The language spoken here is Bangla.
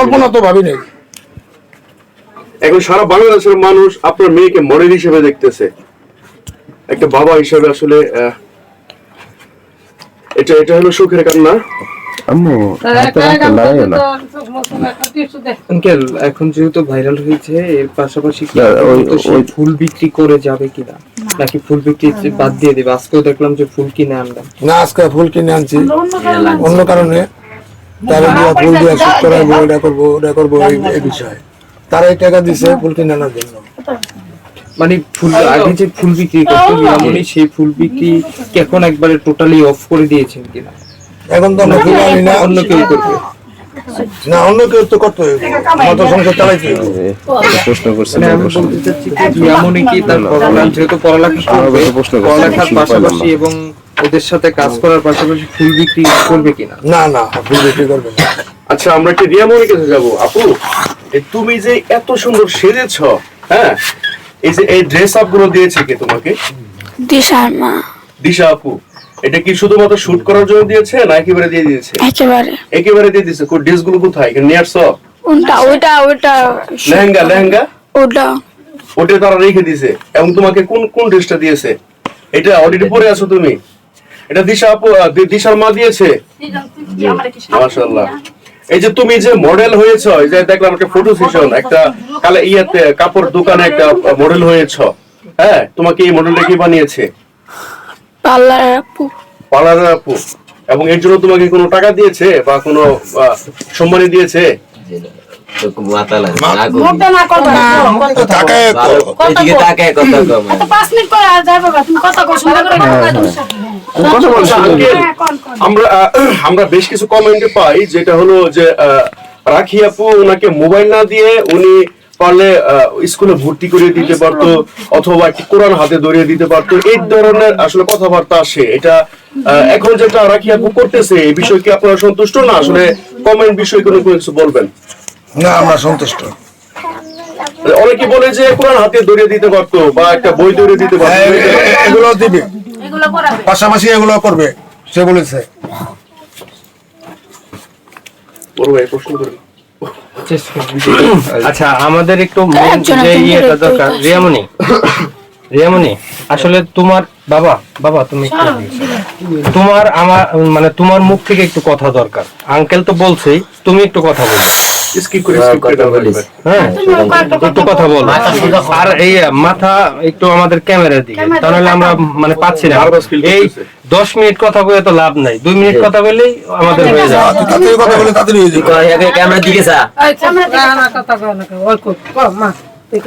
কল্পনা তো ভাবি নাই। এখন সারা বাংলাদেশের মানুষ আপনার মেয়েকে মডেল হিসেবে দেখতেছে। একটা বাবা হিসেবে আসলে এটা এটা হলো সুখের কান্না। আম্মু আঙ্কেল এখন যেহেতু ভাইরাল হয়েছে এর পাশাপাশি ওই- ওই- ফুল বিক্রি করে যাবে কিনা? নাকি ফুল বিক্রি বাদ দিয়ে দেবে? আজকেও দেখলাম যে ফুল কিনে আনলাম। না আজকে ফুল কিনে আনছি। অন্য কারণে। তারা দিয়া ফুল দিয়া করাবো এটা করব ওটা করব এই বিষয়। তারা এই টাকা দিছে ফুল কিনে আনার জন্য। মানে ফুল আগে যে ফুল বিক্রি করতো রিয়ামণি সেই ফুল বিক্রি এখন একবারে টোটালি অফ করে দিয়েছেন কিনা? এখন তো আমরা ফুল আনি না। অন্য কেউ করবে। না অন্য কেউ তো করতে হবে আমার তো সংসার চালাইতে হবে প্রশ্ন করছেন মানে আমি কি তার পড়ালেখা যেহেতু পড়ালেখা করবে পড়ালেখার পাশাপাশি এবং ওদের সাথে কাজ করার পাশাপাশি ফুল বিক্রি করবে কিনা? না না ফুল বিক্রি করবে না। আচ্ছা আমরা একটু রিয়ামনির কাছে যাব। আপু তুমি যে এত সুন্দর সেজেছ হ্যাঁ? এই যে এই ড্রেস আপগুলো দিয়েছে কে তোমাকে? দিশার মা দিশা আপু এটা কি শুধুমাত্র শুট করার জন্য দিয়েছে না একেবারে দিয়ে দিয়েছে? একেবারে। একেবারে দিয়ে দিয়েছে। কোন ড্রেসগুলো কোথায়? এখানে নিয়ে আসছো? ওটা ওটা ওটা। লেহেঙ্গা লেহেঙ্গা? ওটা। ওটা তারা রেখে দিয়েছে। এবং তোমাকে কোন কোন ড্রেসটা দিয়েছে? এটা অলরেডি পরে আছো তুমি? এটা দিশা আপু দিশার মা দিয়েছে? মাশাআল্লাহ। এই যে তুমি যে মডেল হয়েছ এই যে দেখলাম একটা ফটো সেশন একটা কালে ইয়াতে কাপড় দোকানে একটা মডেল হয়েছ। হ্যাঁ তোমাকে এই মডেলটা কি বানিয়েছে? পার্লার আপু। পার্লার আপু। এবং এর জন্য তোমাকে কোনো টাকা দিয়েছে বা কোনো আহ, সম্মানী দিয়েছে? হ্যাঁ। আমরা বেশ কিছু কমেন্টে পাই যেটা হলো যে রাখি আপু ওনাকে মোবাইল না দিয়ে উনি পারলে স্কুলে ভর্তি করিয়ে দিতে পারতো অথবা একটি কোরআন হাতে ধরিয়ে দিতে পারতো। এই ধরনের আসলে কথাবার্তা আসে। এটা এখন যেটা রাখি আপু করতেছে এই বিষয়ে কি আপনারা সন্তুষ্ট? না আসলে কমেন্ট বিষয়ে কোনো কোনো কিছু বলবেন? না আমরা সন্তুষ্ট। অনেকে বলে যে কোরআন হাতে ধরিয়ে দিতে পারতো বা একটা বই ধরিয়ে দিতে পারতো। হ্যাঁ, এগুলো দিবে। এগুলো করাবে। পাশাপাশি এগুলো করবে সে বলেছে। আচ্ছা আমাদের একটু ইয়েটা দরকার। রিয়ামণি। রিয়ামণি আসলে তোমার বাবা বাবা তুমি তোমার আমার মানে তোমার মুখ থেকে একটু কথা দরকার। আঙ্কেল তো বলছেই তুমি একটু কথা বলো। স্কিপ করে স্কিপ করে। হ্যাঁ একটু কথা বলো আর এই মাথা একটু আমাদের ক্যামেরার দিকে তাহলে আমরা মানে পাচ্ছি না এই দশ মিনিট কথা বলে তো লাভ নাই দুই মিনিট কথা বললেই আমাদের হয়ে যাবে তাড়াতাড়ি কথা বলে তাড়াতাড়ি হয়ে যাবে ক্যামেরার দিকে যা ক্যামেরা কথা কও না, কও, কও, মা, তুই।